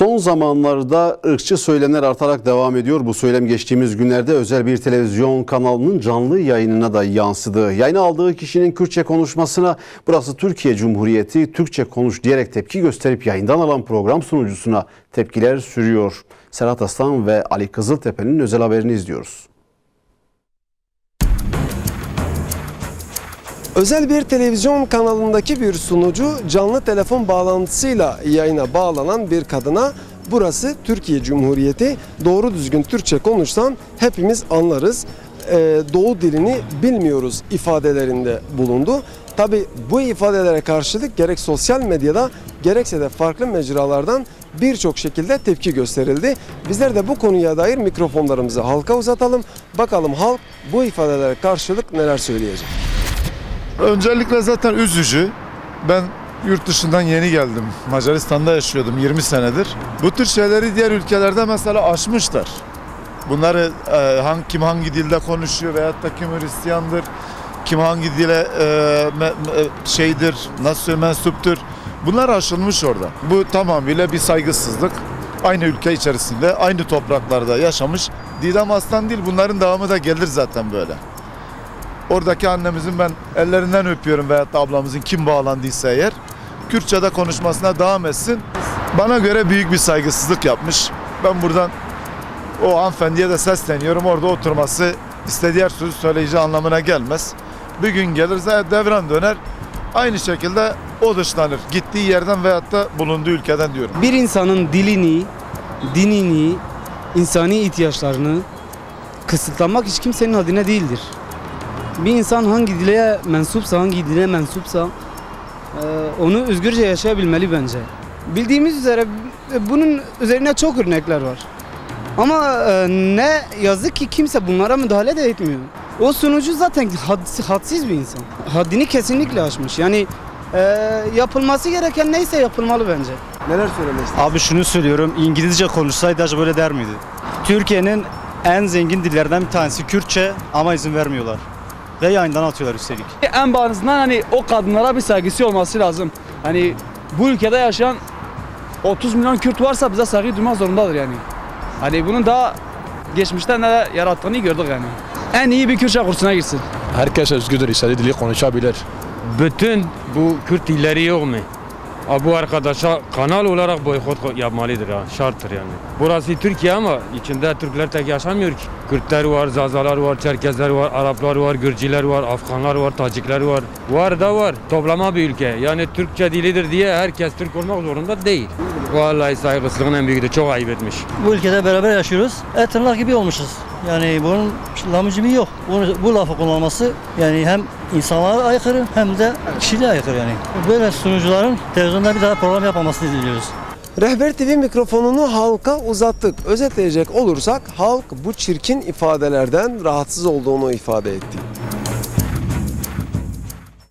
Son zamanlarda ırkçı söylemler artarak devam ediyor. Bu söylem geçtiğimiz günlerde özel bir televizyon kanalının canlı yayınına da yansıdı. Yayına aldığı kişinin Kürtçe konuşmasına burası Türkiye Cumhuriyeti Türkçe konuş diyerek tepki gösterip yayından alan program sunucusuna tepkiler sürüyor. Serhat Aslan ve Ali Kızıltepe'nin özel haberini izliyoruz. Özel bir televizyon kanalındaki bir sunucu canlı telefon bağlantısıyla yayına bağlanan bir kadına burası Türkiye Cumhuriyeti doğru düzgün Türkçe konuşsan hepimiz anlarız. Ee, doğu dilini bilmiyoruz ifadelerinde bulundu. Tabi bu ifadelere karşılık gerek sosyal medyada gerekse de farklı mecralardan birçok şekilde tepki gösterildi. Bizler de bu konuya dair mikrofonlarımızı halka uzatalım. Bakalım halk bu ifadelere karşılık neler söyleyecek. Öncelikle zaten üzücü. Ben yurt dışından yeni geldim. Macaristan'da yaşıyordum 20 senedir. Bu tür şeyleri diğer ülkelerde mesela aşmışlar. Bunları e, hangi, kim hangi dilde konuşuyor veyahut da kim Hristiyandır, kim hangi dile e, me- me- şeydir, nasıl mensuptur. Bunlar aşılmış orada. Bu tamamıyla bir saygısızlık. Aynı ülke içerisinde, aynı topraklarda yaşamış. Didem Aslan değil, bunların devamı da gelir zaten böyle. Oradaki annemizin ben ellerinden öpüyorum veyahut da ablamızın kim bağlandıysa eğer Kürtçe'de konuşmasına devam etsin. Bana göre büyük bir saygısızlık yapmış. Ben buradan o hanımefendiye de sesleniyorum. Orada oturması istediği her sözü söyleyeceği anlamına gelmez. Bir gün gelirse devran döner. Aynı şekilde o dışlanır. Gittiği yerden veyahut da bulunduğu ülkeden diyorum. bir insanın dilini, dinini, insani ihtiyaçlarını kısıtlamak hiç kimsenin adına değildir. Bir insan hangi dile mensupsa, hangi dile mensupsa e, onu özgürce yaşayabilmeli bence. Bildiğimiz üzere e, bunun üzerine çok örnekler var. Ama e, ne yazık ki kimse bunlara müdahale de etmiyor. O sunucu zaten had- hadsiz bir insan. Haddini kesinlikle aşmış. Yani e, yapılması gereken neyse yapılmalı bence. Neler söylemek? Abi şunu söylüyorum, İngilizce konuşsaydı acaba böyle der miydi? Türkiye'nin en zengin dillerden bir tanesi Kürtçe ama izin vermiyorlar. Ve yayından atıyorlar üstelik. En bazından hani o kadınlara bir saygısı olması lazım. Hani bu ülkede yaşayan 30 milyon Kürt varsa bize saygı duymak zorundadır yani. Hani bunun daha geçmişten de yarattığını gördük yani. En iyi bir Kürtçe kursuna gitsin. Herkes özgürdür, istediği dili konuşabilir. bütün bu Kürt dilleri yok mu? Ha, Bu arkadaşa kanal olarak boykot yapmalıdır ha, şarttır yani. Burası Türkiye ama içinde Türkler tek yaşamıyor ki. Kürtler var, Zazalar var, Çerkezler var, Araplar var, Gürcüler var, Afganlar var, Tacikler var. Var da var. Toplama bir ülke. Yani Türkçe dilidir diye herkes Türk olmak zorunda değil. Vallahi saygısızlığın en büyüğüdür. Çok ayıp etmiş. Bu ülkede beraber yaşıyoruz. Et gibi olmuşuz. Yani bunun lamucumi yok. Bunu, bu lafı kullanması yani hem insanlara aykırı hem de kişiliğe aykırı yani. Böyle sunucuların televizyonda bir daha program yapmamasını diliyoruz. Rehber TV mikrofonunu halka uzattık. Özetleyecek olursak halk bu çirkin ifadelerden rahatsız olduğunu ifade etti.